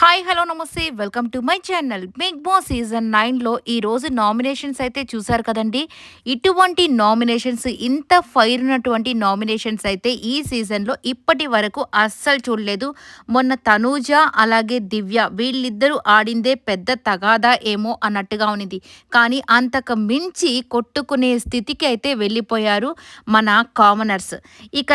Hi hello నమస్తే. Welcome to my channel. Big Boss season నైన్లో ఈరోజు నామినేషన్స్ అయితే చూసారు కదండి. ఇటువంటి నామినేషన్స్ ఇంత ఫైర్ ఉన్నటువంటి నామినేషన్స్ అయితే ఈ సీజన్లో ఇప్పటి వరకు అస్సలు చూడలేదు. మొన్న తనూజ అలాగే దివ్య వీళ్ళిద్దరూ ఆడిందే పెద్ద తగాదా ఏమో అన్నట్టుగా ఉన్నది. కానీ అంతకు మించి కొట్టుకునే స్థితికి అయితే వెళ్ళిపోయారు మన కామనర్స్. ఇక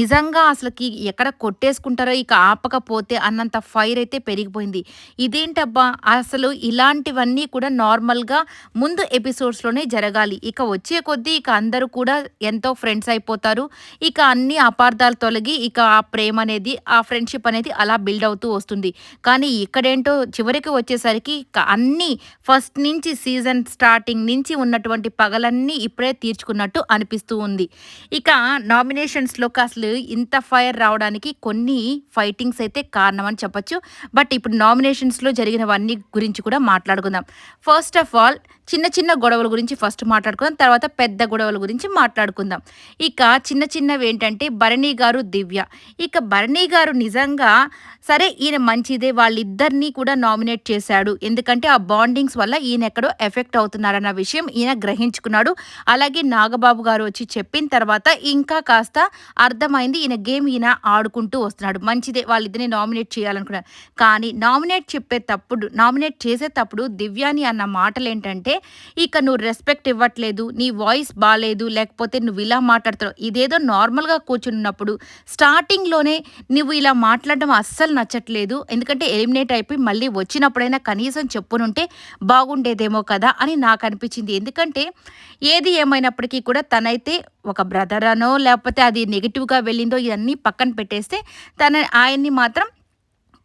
నిజంగా అసలుకి ఎక్కడ కొట్టేసుకుంటారో ఇక ఆపకపోతే అన్నంత ఫైర్ అయితే పెరిగి పెరిగిపోయింది. ఇదేంటబ్బా? అసలు ఇలాంటివన్నీ కూడా నార్మల్గా ముందు ఎపిసోడ్స్లోనే జరగాలి. ఇక వచ్చే కొద్దీ ఇక అందరూ కూడా ఎంతో ఫ్రెండ్స్ అయిపోతారు. ఇక అన్ని అపార్థాలు తొలగి ఇక ఆ ప్రేమ అనేది ఆ ఫ్రెండ్షిప్ అనేది అలా బిల్డ్ అవుతూ వస్తుంది. కానీ ఇక్కడేంటో చివరికి వచ్చేసరికి ఇక అన్ని ఫస్ట్ నుంచి సీజన్ స్టార్టింగ్ నుంచి ఉన్నటువంటి పగలన్నీ ఇప్పుడే తీర్చుకున్నట్టు అనిపిస్తూ ఉంది. ఇక నామినేషన్స్లో అసలు ఇంత ఫైర్ రావడానికి కొన్ని ఫైటింగ్స్ అయితే కారణం అని చెప్పచ్చు. బట్ బట్ ఇప్పుడు నామినేషన్స్లో జరిగినవన్నీ గురించి కూడా మాట్లాడుకుందాం. ఫస్ట్ ఆఫ్ ఆల్ చిన్న చిన్న గొడవల గురించి ఫస్ట్ మాట్లాడుకుందాం. తర్వాత పెద్ద గొడవల గురించి మాట్లాడుకుందాం. ఇక చిన్న చిన్నవి ఏంటంటే భరణి గారు దివ్య. ఇక భరణి గారు నిజంగా సరే ఈయన మంచిదే వాళ్ళిద్దరినీ కూడా నామినేట్ చేశాడు. ఎందుకంటే ఆ బాండింగ్స్ వల్ల ఈయన ఎక్కడో ఎఫెక్ట్ అవుతున్నారన్న విషయం ఈయన గ్రహించుకున్నాడు. అలాగే నాగబాబు గారు వచ్చి చెప్పిన తర్వాత ఇంకా కాస్త అర్థమైంది ఈయన గేమ్ ఈయన ఆడుకుంటూ వస్తున్నాడు. మంచిదే వాళ్ళిద్దరిని నామినేట్ చేయాలనుకున్నారు కానీ నామినేట్ చెప్పేటప్పుడు నామినేట్ చేసేటప్పుడు దివ్యాని అన్న మాటలు ఏంటంటే ఇక నువ్వు రెస్పెక్ట్ ఇవ్వట్లేదు నీ వాయిస్ బాగాలేదు లేకపోతే నువ్వు ఇలా మాట్లాడుతున్నావు ఇదేదో నార్మల్గా కూర్చున్నప్పుడు స్టార్టింగ్లోనే నువ్వు ఇలా మాట్లాడడం అస్సలు నచ్చట్లేదు ఎందుకంటే ఎలిమినేట్ అయిపోయి మళ్ళీ వచ్చినప్పుడైనా కనీసం చెప్పునుంటే బాగుండేదేమో కదా అని నాకు అనిపించింది. ఎందుకంటే ఏది ఏమైనప్పటికీ కూడా తనైతే ఒక బ్రదర్ అనో లేకపోతే అది నెగిటివ్గా వెళ్ళిందో ఇవన్నీ పక్కన పెట్టేస్తే తన ఆయన్ని మాత్రం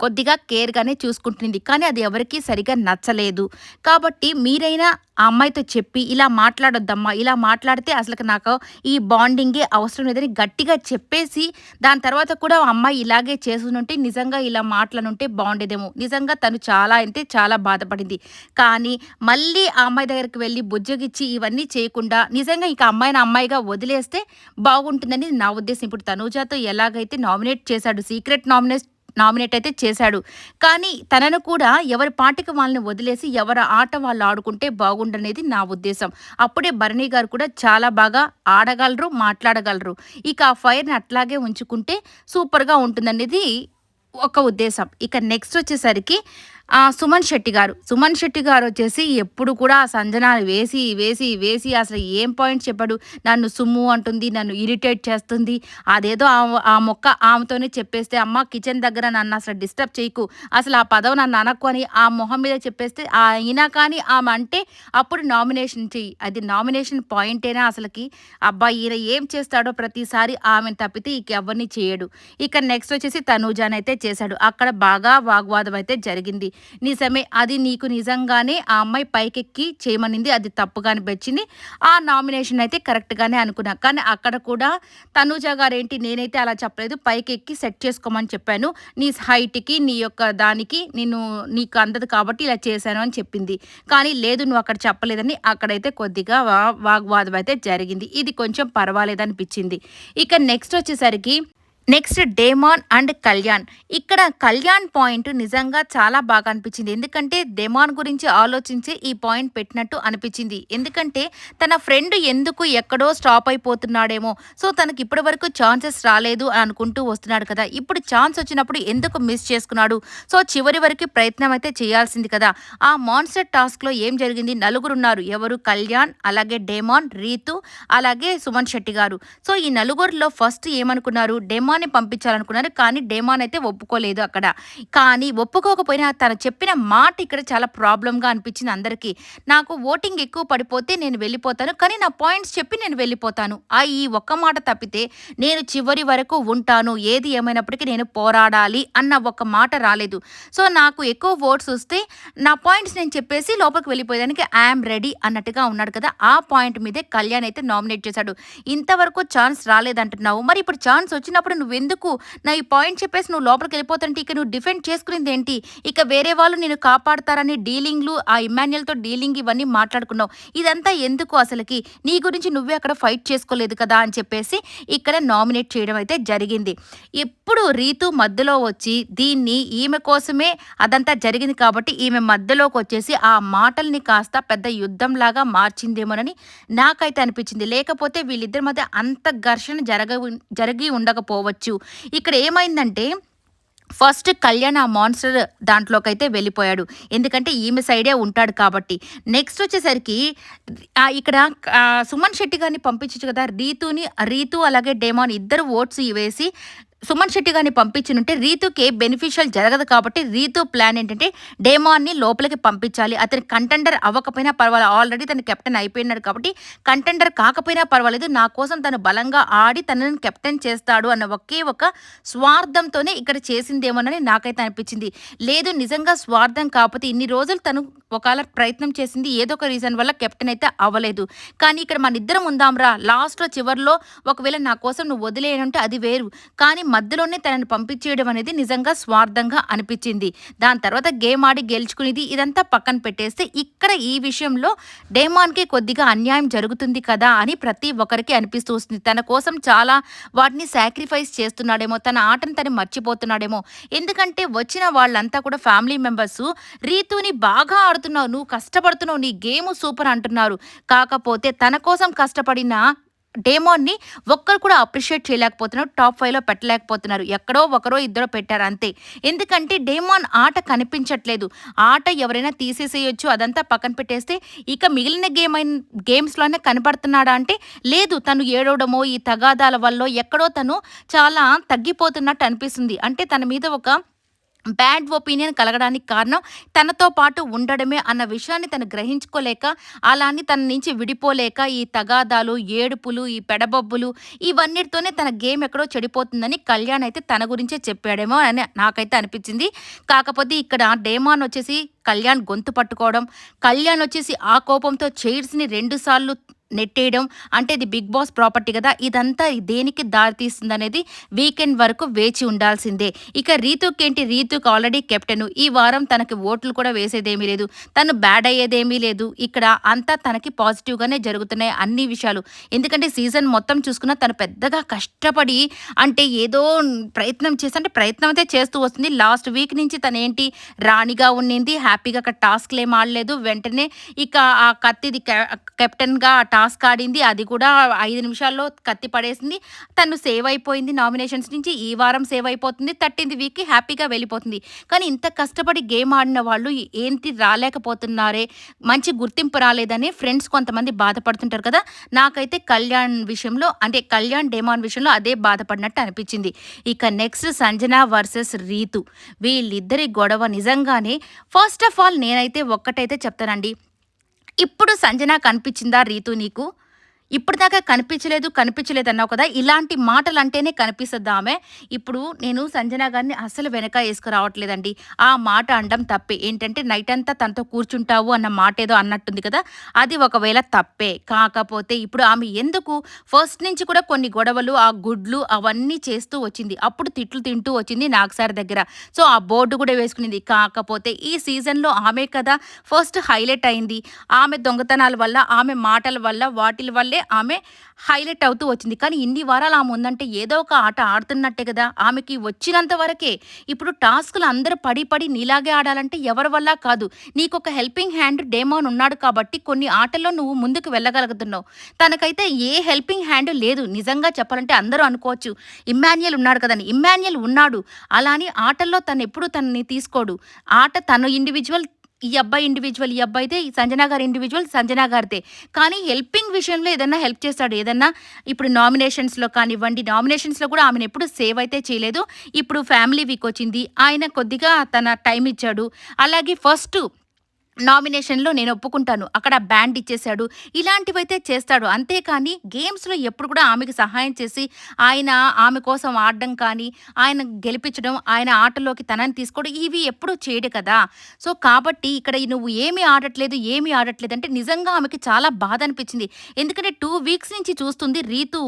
కొద్దిగా కేర్గానే చూసుకుంటుంది. కానీ అది ఎవరికీ సరిగా నచ్చలేదు. కాబట్టి మీరైనా ఆ అమ్మాయితో చెప్పి ఇలా మాట్లాడొద్దమ్మా ఇలా మాట్లాడితే అసలు నాకు ఈ బాండింగే అవసరం లేదని గట్టిగా చెప్పేసి దాని తర్వాత కూడా అమ్మాయి ఇలాగే చేసుకుంటే నిజంగా ఇలా మాట్లాడుంటే బాగుండేదేమో. నిజంగా తను చాలా అంటే చాలా బాధపడింది. కానీ మళ్ళీ ఆ అమ్మాయి దగ్గరికి వెళ్ళి బుజ్జగిచ్చి ఇవన్నీ చేయకుండా నిజంగా ఇక అమ్మాయిని అమ్మాయిగా వదిలేస్తే బాగుంటుందని నా ఉద్దేశం. ఇప్పుడు తనూజాతో ఎలాగైతే నామినేట్ చేశాడు సీక్రెట్ నామినేట్ నామినేట్ అయితే చేశాడు. కానీ తనను కూడా ఎవరి పాటికి వాళ్ళని వదిలేసి ఎవరి ఆట వాళ్ళు ఆడుకుంటే బాగుండనేది నా ఉద్దేశం. అప్పుడే భరణి గారు కూడా చాలా బాగా ఆడగలరు మాట్లాడగలరు. ఇక ఆ ఫైర్ని అట్లాగే ఉంచుకుంటే సూపర్గా ఉంటుందనేది ఒక ఉద్దేశం. ఇక నెక్స్ట్ వచ్చేసరికి సుమన్ శెట్టి గారు. సుమన్ శెట్టి గారు వచ్చేసి ఎప్పుడు కూడా సంజనాలు వేసి వేసి వేసి అసలు ఏం పాయింట్ చెప్పాడు. నన్ను సుమ్ము అంటుంది నన్ను ఇరిటేట్ చేస్తుంది. అదేదో ఆ మొక్క ఆమెతోనే చెప్పేస్తే అమ్మ కిచెన్ దగ్గర నన్ను అసలు డిస్టర్బ్ చేయకు. అసలు ఆ పదవి నన్ను అనక్కు అని ఆ మొహం మీద చెప్పేస్తే అయినా కానీ ఆమె అంటే అప్పుడు నామినేషన్ చెయ్యి. అది నామినేషన్ పాయింటేనా అసలుకి? అబ్బా ఈయన ఏం చేస్తాడో ప్రతిసారి ఆమెను తప్పితే ఇక ఎవరిని చేయడు. ఇక నెక్స్ట్ వచ్చేసి తనూజాన్ అయితే చేశాడు. అక్కడ బాగా వాగ్వాదం అయితే జరిగింది. నిజమే అది నీకు నిజంగానే ఆ అమ్మాయి పైకెక్కి చేయమనింది అది తప్పుగా అనిపించింది ఆ నామినేషన్ అయితే కరెక్ట్గానే అనుకున్నా. కానీ అక్కడ కూడా తనూజ ఏంటి నేనైతే అలా చెప్పలేదు. పైకెక్కి సెట్ చేసుకోమని చెప్పాను. నీ హైట్కి నీ యొక్క దానికి నేను నీకు అందదు కాబట్టి ఇలా చేశాను అని చెప్పింది. కానీ లేదు నువ్వు అక్కడ చెప్పలేదని అక్కడైతే కొద్దిగా వాగ్వాదం అయితే జరిగింది. ఇది కొంచెం పర్వాలేదనిపించింది. ఇక నెక్స్ట్ వచ్చేసరికి నెక్స్ట్ డేమాన్ అండ్ కళ్యాణ్ ఇక్కడ కళ్యాణ్ పాయింట్ నిజంగా చాలా బాగా అనిపించింది. ఎందుకంటే డేమాన్ గురించి ఆలోచించి ఈ పాయింట్ పెట్టినట్టు అనిపించింది. ఎందుకంటే తన ఫ్రెండ్ ఎందుకు ఎక్కడో స్టాప్ అయిపోతున్నాడేమో. సో తనకి ఇప్పటి వరకు ఛాన్సెస్ రాలేదు అని అనుకుంటూ వస్తున్నాడు కదా. ఇప్పుడు ఛాన్స్ వచ్చినప్పుడు ఎందుకు మిస్ చేసుకున్నాడు? సో చివరి వరకు ప్రయత్నం అయితే చేయాల్సింది కదా. ఆ మాన్స్టర్ టాస్క్లో ఏం జరిగింది? నలుగురున్నారు ఎవరు? కళ్యాణ్ అలాగే డేమాన్ రీతు అలాగే సుమన్ శెట్టి గారు. సో ఈ నలుగురిలో ఫస్ట్ ఏమనుకున్నారు? డేమాన్ డేమాన్ని పంపించాలనుకున్నారు కానీ డేమాన్ అయితే ఒప్పుకోలేదు అక్కడ. కానీ ఒప్పుకోకపోయినా తను చెప్పిన మాట ఇక్కడ చాలా ప్రాబ్లంగా అనిపించింది అందరికీ. నాకు ఓటింగ్ ఎక్కువ పడిపోతే నేను వెళ్ళిపోతాను కానీ నా పాయింట్స్ చెప్పి నేను వెళ్ళిపోతాను. ఆ ఈ ఒక్క మాట తప్పితే నేను చివరి వరకు ఉంటాను ఏది ఏమైనప్పటికీ నేను పోరాడాలి అన్న ఒక మాట రాలేదు. సో నాకు ఎక్కువ ఓట్స్ వస్తే నా పాయింట్స్ నేను చెప్పేసి లోపలికి వెళ్ళిపోయేదానికి ఐఎమ్ రెడీ అన్నట్టుగా ఉన్నాడు కదా ఆ పాయింట్ మీదే కళ్యాణ్ అయితే నామినేట్ చేశాడు. ఇంతవరకు ఛాన్స్ రాలేదంటున్నావు. మరి ఇప్పుడు ఛాన్స్ వచ్చినప్పుడు నువ్వెందుకు? నా ఈ పాయింట్ చెప్పేసి నువ్వు లోపలికి వెళ్ళిపోతుంటే ఇక నువ్వు డిఫెండ్ చేసుకునేది ఏంటి? ఇక వేరే వాళ్ళు నేను కాపాడతారని డీలింగ్లు ఆ ఇమాన్యుయల్తో డీలింగ్ ఇవన్నీ మాట్లాడుకున్నావు. ఇదంతా ఎందుకు అసలుకి? నీ గురించి నువ్వే అక్కడ ఫైట్ చేసుకోలేదు కదా అని చెప్పేసి ఇక్కడ నామినేట్ చేయడం అయితే జరిగింది. ఇప్పుడు రీతు మధ్యలో వచ్చి దీన్ని ఈమె కోసమే అదంతా జరిగింది కాబట్టి ఈమె మధ్యలోకి వచ్చేసి ఆ మాటల్ని కాస్త పెద్ద యుద్ధంలాగా మార్చిందేమోనని నాకైతే అనిపించింది. లేకపోతే వీళ్ళిద్దరి మధ్య అంత ఘర్షణ జరగ జరిగి ఉండకపోవచ్చు. ఇక్కడ ఏమైందంటే ఫస్ట్ కళ్యాణ్ ఆ మాన్స్టర్ దాంట్లోకి అయితే వెళ్ళిపోయాడు. ఎందుకంటే ఈమె సైడే ఉంటాడు కాబట్టి. నెక్స్ట్ వచ్చేసరికి ఇక్కడ సుమన్ శెట్టి గారిని పంపించచ్చు కదా రీతుని రీతు అలాగే డేమాన్ ఇద్దరు ఓట్స్ వేసి సుమన్ శెట్టి గారిని పంపించినుంటే రీతుకి బెనిఫిషియల్ జరగదు కాబట్టి రీతు ప్లాన్ ఏంటంటే డేమాన్ని లోపలికి పంపించాలి. అతని కంటెండర్ అవ్వకపోయినా పర్వాలేదు. ఆల్రెడీ తను కెప్టెన్ అయిపోయినాడు కాబట్టి కంటెండర్ కాకపోయినా పర్వాలేదు. నా కోసం తను బలంగా ఆడి తనని కెప్టెన్ చేస్తాడు అన్న ఒకే ఒక స్వార్థంతోనే ఇక్కడ చేసిందేమోనని నాకైతే అనిపించింది. లేదు నిజంగా స్వార్థం కాకపోతే ఇన్ని రోజులు తను ఒకవేళ ప్రయత్నం చేసింది ఏదో ఒక రీజన్ వల్ల కెప్టెన్ అయితే అవ్వలేదు. కానీ ఇక్కడ మన ఇద్దరం ఉందాంరా. లాస్ట్లో చివరిలో ఒకవేళ నా కోసం నువ్వు వదిలేయనంటే అది వేరు. కానీ మధ్యలోనే తనని పంపించేయడం అనేది నిజంగా స్వార్థంగా అనిపించింది. దాని తర్వాత గేమ్ ఆడి గెలుచుకునేది ఇదంతా పక్కన పెట్టేస్తే ఇక్కడ ఈ విషయంలో డేమాన్కి కొద్దిగా అన్యాయం జరుగుతుంది కదా అని ప్రతి ఒక్కరికి అనిపిస్తూ వస్తుంది. తన కోసం చాలా వాటిని సాక్రిఫైస్ చేస్తున్నాడేమో తన ఆటను తను మర్చిపోతున్నాడేమో. ఎందుకంటే వచ్చిన వాళ్ళంతా కూడా ఫ్యామిలీ మెంబర్స్ రీతుని బాగా ఆడుతున్నావు నువ్వు కష్టపడుతున్నావు నీ గేమ్ సూపర్ అంటున్నారు. కాకపోతే తన కోసం కష్టపడిన డేమోన్ని ఒక్కరు కూడా అప్రిషియేట్ చేయలేకపోతున్నారు టాప్ ఫైవ్లో పెట్టలేకపోతున్నారు. ఎక్కడో ఒకరో ఇద్దరో పెట్టారు అంతే. ఎందుకంటే డేమాన్ ఆట కనిపించట్లేదు. ఆట ఎవరైనా తీసేసేయొచ్చు అదంతా పక్కన పెట్టేస్తే ఇక మిగిలిన గేమ్ అయిన గేమ్స్లోనే కనపడుతున్నాడా అంటే లేదు తను ఏడవడమో ఈ తగాదాల వల్ల ఎక్కడో తను చాలా తగ్గిపోతున్నట్టు అనిపిస్తుంది. అంటే తన మీద ఒక బ్యాడ్ ఒపీనియన్ కలగడానికి కారణం తనతో పాటు ఉండడమే అన్న విషయాన్ని తను గ్రహించుకోలేక అలా అని తన నుంచి విడిపోలేక ఈ తగాదాలు ఏడుపులు ఈ పెడబొబ్బులు ఇవన్నిటితోనే తన గేమ్ ఎక్కడో చెడిపోతుందని కళ్యాణ్ అయితే తన గురించే చెప్పాడేమో అని నాకైతే అనిపించింది. కాకపోతే ఇక్కడ డేమాన్ వచ్చేసి కళ్యాణ్ గొంతు పట్టుకోవడం కళ్యాణ్ వచ్చేసి ఆ కోపంతో చైర్స్ని రెండుసార్లు నెట్టేయడం అంటే ఇది బిగ్ బాస్ ప్రాపర్టీ కదా. ఇదంతా దేనికి దారితీస్తుంది అనేది వీకెండ్ వరకు వేచి ఉండాల్సిందే. ఇక రీతుకేంటి రీతుక్ ఆల్రెడీ కెప్టెన్. ఈ వారం తనకి ఓట్లు కూడా వేసేదేమీ లేదు. తను బ్యాడ్ అయ్యేదేమీ లేదు. ఇక్కడ అంతా తనకి పాజిటివ్గానే జరుగుతున్నాయి అన్ని విషయాలు. ఎందుకంటే సీజన్ మొత్తం చూసుకున్నా తను పెద్దగా కష్టపడి అంటే ఏదో ప్రయత్నం చేసి అంటే ప్రయత్నం అయితే చేస్తూ వస్తుంది. లాస్ట్ వీక్ నుంచి తను ఏంటి? రాణిగా ఉండింది. హ్యాపీగా అక్కడ టాస్క్లు ఏం ఆడలేదు. వెంటనే ఇక ఆ కత్తిది కెప్టెన్గా ఆ టాస్క్ ఆడింది అది కూడా ఐదు నిమిషాల్లో కత్తి పడేసింది. తను సేవ్ అయిపోయింది నామినేషన్స్ నుంచి ఈ వారం సేవ్ అయిపోతుంది. థర్టీన్త్ వీక్కి హ్యాపీగా వెళ్ళిపోతుంది. కానీ ఇంత కష్టపడి గేమ్ ఆడిన వాళ్ళు ఏంటి రాలేకపోతున్నారే? మంచి గుర్తింపు రాలేదని ఫ్రెండ్స్ కొంతమంది బాధపడుతుంటారు కదా? నాకైతే కళ్యాణ్ విషయంలో అంటే కళ్యాణ్ డేమాన్ విషయంలో అదే బాధపడినట్టు అనిపించింది. ఇక నెక్స్ట్ సంజన వర్సెస్ రీతు. వీళ్ళిద్దరి గొడవ నిజంగానే ఫస్ట్ ఆఫ్ ఆల్ నేనైతే ఒక్కటైతే చెప్తానండి. ఇప్పుడు సంజన కనిపించిందా రీతు నీకు? ఇప్పటిదాకా కనిపించలేదు కనిపించలేదు అన్నావు కదా? ఇలాంటి మాటలు అంటేనే కనిపిస్తుంది ఆమె. ఇప్పుడు నేను సంజన గారిని అస్సలు వెనక వేసుకురావట్లేదండి. ఆ మాట అనడం తప్పే. ఏంటంటే నైట్ అంతా తనతో కూర్చుంటావు అన్న మాట ఏదో అన్నట్టుంది కదా? అది ఒకవేళ తప్పే. కాకపోతే ఇప్పుడు ఆమె ఎందుకు? ఫస్ట్ నుంచి కూడా కొన్ని గొడవలు ఆ గుడ్లు అవన్నీ చేస్తూ వచ్చింది. అప్పుడు తిట్లు తింటూ వచ్చింది నాగసార్ దగ్గర. సో ఆ బోర్డు కూడా వేసుకునింది. కాకపోతే ఈ సీజన్లో ఆమె కదా ఫస్ట్ హైలైట్ అయింది. ఆమె దొంగతనాల వల్ల ఆమె మాటల వల్ల వాటి వల్లే ఆమె హైలైట్ అవుతూ వచ్చింది. కానీ ఇన్ని వారాలు ఆమె ఉందంటే ఏదో ఒక ఆట ఆడుతున్నట్టే కదా. ఆమెకి వచ్చినంత వరకే ఇప్పుడు టాస్క్లు అందరూ పడి పడి నీలాగే ఆడాలంటే ఎవరి వల్ల కాదు. నీకు ఒక హెల్పింగ్ హ్యాండ్ డేమాన్ ఉన్నాడు కాబట్టి కొన్ని ఆటల్లో నువ్వు ముందుకు వెళ్ళగలుగుతున్నావు. తనకైతే ఏ హెల్పింగ్ హ్యాండ్ లేదు. నిజంగా చెప్పాలంటే అందరూ అనుకోవచ్చు. ఇమ్మాన్యుయల్ ఉన్నాడు కదని. ఇమ్మాన్యుయల్ ఉన్నాడు. అలా అని ఆటల్లో తను ఎప్పుడు తనని తీసుకోడు. ఆట తను ఇండివిజువల్ ఈ అబ్బాయి ఇండివిజువల్ ఈ అబ్బాయితే ఈ సంజనా గారి ఇండివిజువల్ సంజనా గారితే కానీ హెల్పింగ్ విషయంలో ఏదన్నా హెల్ప్ చేస్తాడు. ఏదన్నా ఇప్పుడు నామినేషన్స్లో కానివ్వండి నామినేషన్స్లో కూడా ఆమెను ఎప్పుడు సేవ్ అయితే చేయలేదు. ఇప్పుడు ఫ్యామిలీ వీక్ వచ్చింది. ఆయన కొద్దిగా తన టైం ఇచ్చాడు. అలాగే ఫస్ట్ నామినేషన్‌లో నేను ఒప్పుకుంటాను. అక్కడ బ్యాండ్ ఇచ్చేశాడు ఇలాంటివైతే చేస్తాడు. అంతేకాని గేమ్స్‌లో ఎప్పుడు కూడా ఆమెకు సహాయం చేసి, ఆయన ఆమె కోసం ఆడడం కానీ, ఆయన గెలిపించడం, ఆయన ఆటలోకి తనని తీసుకోవడం ఇవి ఎప్పుడూ చేయడు కదా! సో, కాబట్టి ఇక్కడ నువ్వు ఏమి ఆడట్లేదు, ఏమి ఆడట్లేదు అంటే నిజంగా ఆమెకి చాలా బాధ అనిపించింది. ఎందుకంటే టూ వీక్స్ నుంచి చూస్తుంది రీతు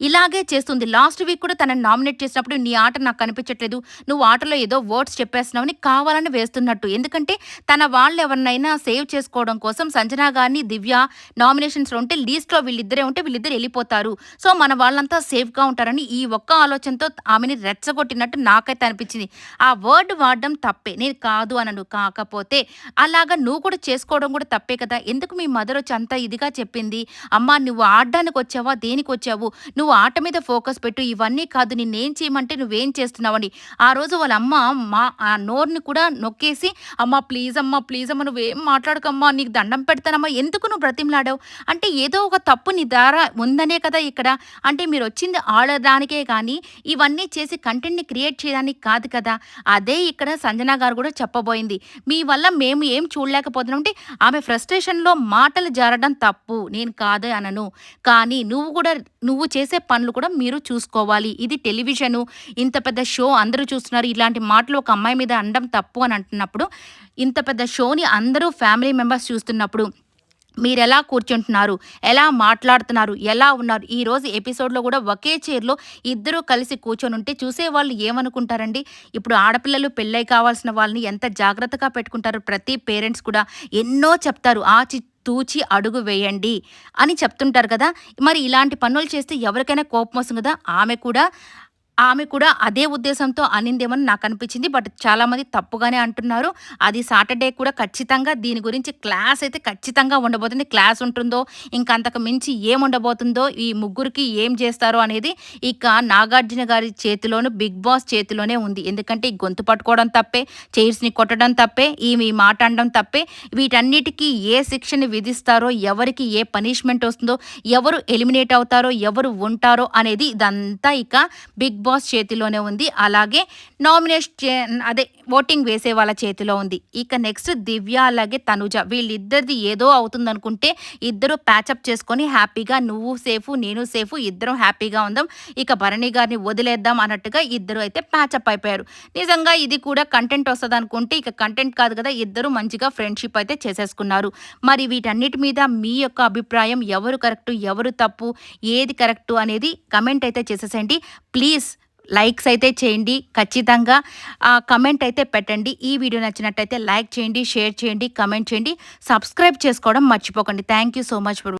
ఇలాగే చేస్తుంది. లాస్ట్ వీక్ కూడా తనని నామినేట్ చేసినప్పుడు నీ ఆట నాకు కనిపించట్లేదు. నువ్వు ఆటలో ఏదో వర్డ్స్ చెప్పేస్తున్నావని కావాలని వేస్తున్నట్టు. ఎందుకంటే తన వాళ్ళు ఎవరిన సేవ్ చేసుకోవడం కోసం సంజన గారిని, దివ్య నామినేషన్స్‌లో ఉంటే లీస్ట్‌లో వీళ్ళిద్దరే ఉంటే వీళ్ళిద్దరు వెళ్ళిపోతారు సో, మన వాళ్ళంతా సేఫ్‌గా ఉంటారని ఈ ఒక్క ఆలోచనతో ఆమెని రెచ్చగొట్టినట్టు నాకైతే అనిపించింది. ఆ వర్డ్ వాడడం తప్పే. నేను కాదు అనను. కాకపోతే అలాగా నువ్వు కూడా చేసుకోవడం కూడా తప్పే కదా! ఎందుకు మీ మదర్ వచ్చి అంత ఇదిగా చెప్పింది. అమ్మా నువ్వు ఆడటానికి వచ్చావా దేనికి వచ్చావు నువ్వు ఆట మీద ఫోకస్ పెట్టు. ఇవన్నీ కాదు నిన్నేం చేయమంటే నువ్వేం చేస్తున్నావని. ఆ రోజు వాళ్ళ అమ్మ మా ఆ నోరుని కూడా నొక్కేసి అమ్మ ప్లీజ్ అమ్మ, ప్లీజ్ అమ్మ నువ్వు మాట్లాడకమ్మా. నీకు దండం పెడతానమ్మా. ఎందుకు నువ్వు బ్రతిమలాడావు? అంటే ఏదో ఒక తప్పు నీ ద్వారా ఉందనే కదా ఇక్కడ. అంటే మీరు వచ్చింది ఆడడానికే కానీ, ఇవన్నీ చేసి కంటెంట్‌ని క్రియేట్ చేయడానికి కాదు కదా! అదే ఇక్కడ సంజన గారు కూడా చెప్పబోయింది. మీ వల్ల మేము ఏం చూడలేకపోతున్నాం అంటే ఆమె ఫ్రస్ట్రేషన్‌లో మాటలు జారడం తప్పు. నేను కాదు అనను. కానీ నువ్వు కూడా నువ్వు చేసే పనులు కూడా మీరు చూసుకోవాలి. ఇది టెలివిజను. ఇంత పెద్ద షో అందరూ చూస్తున్నారు. ఇలాంటి మాటలు ఒక అమ్మాయి మీద అనడం తప్పు అని అంటున్నప్పుడు, ఇంత పెద్ద షోని అందరూ ఫ్యామిలీ మెంబర్స్ చూస్తున్నప్పుడు మీరు ఎలా కూర్చుంటున్నారు? ఎలా మాట్లాడుతున్నారు? ఎలా ఉన్నారు? ఈరోజు ఎపిసోడ్‌లో కూడా ఒకే చైర్‌లో ఇద్దరూ కలిసి కూర్చొని ఉంటే చూసేవాళ్ళు ఏమనుకుంటారండి? ఇప్పుడు ఆడపిల్లలు పెళ్ళై కావాల్సిన వాళ్ళని ఎంత జాగ్రత్తగా పెట్టుకుంటారు. ప్రతి పేరెంట్స్ కూడా ఎన్నో చెప్తారు. ఆ చి తూచి అడుగు వేయండి అని చెప్తుంటారు కదా! మరి ఇలాంటి పనులు చేస్తే ఎవరికైనా కోపమొస్తుంది కదా! ఆమె కూడా ఆమె కూడా అదే ఉద్దేశంతో అనిందేమని నాకనిపించింది. బట్ చాలామంది తప్పుగానే అంటున్నారు. అది సాటర్‌డే కూడా ఖచ్చితంగా దీని గురించి క్లాస్ అయితే ఖచ్చితంగా ఉండబోతుంది. క్లాస్ ఉంటుందో, ఇంక అంతకు మించి ఏముండబోతుందో, ఈ ముగ్గురికి ఏం చేస్తారో అనేది ఇక నాగార్జున గారి చేతిలోను, బిగ్ బాస్ చేతిలోనే ఉంది. ఎందుకంటే ఈ గొంతు పట్టుకోవడం తప్పే, చైర్స్‌ని కొట్టడం తప్పే, ఈమె మాట అనడం తప్పే. వీటన్నిటికీ ఏ శిక్షని విధిస్తారో, ఎవరికి ఏ పనిష్మెంట్ వస్తుందో, ఎవరు ఎలిమినేట్ అవుతారో, ఎవరు ఉంటారో అనేది ఇదంతా ఇక బిగ్ బాస్ చేతిలోనే ఉంది. అలాగే నామినేషన్ చే అదే ఓటింగ్ వేసే వాళ్ళ చేతిలో ఉంది. ఇక నెక్స్ట్ దివ్య అలాగే తనుజ వీళ్ళిద్దరిది ఏదో అవుతుందనుకుంటే ఇద్దరు ప్యాచప్ చేసుకొని హ్యాపీగా నువ్వు సేఫ్ నేను సేఫ్ ఇద్దరం హ్యాపీగా ఉందాం. ఇక భరణి గారిని వదిలేద్దాం అన్నట్టుగా ఇద్దరు అయితే ప్యాచప్ అయిపోయారు. నిజంగా ఇది కూడా కంటెంట్ వస్తుంది అనుకుంటే ఇక కంటెంట్ కాదు కదా! ఇద్దరు మంచిగా ఫ్రెండ్‌షిప్ అయితే చేసేసుకున్నారు. మరి వీటన్నిటి మీద మీ యొక్క అభిప్రాయం ఎవరు కరెక్టు? ఎవరు తప్పు? ఏది కరెక్టు? అనేది కమెంట్ అయితే చేసేసండి ప్లీజ్ లైక్స్ అయితే చేయండి. ఖచ్చితంగా కమెంట్ అయితే పెట్టండి. ఈ వీడియో నచ్చినట్టయితే లైక్ చేయండి, షేర్ చేయండి, కమెంట్ చేయండి. సబ్స్క్రైబ్ చేసుకోవడం మర్చిపోకండి. Thank you so much for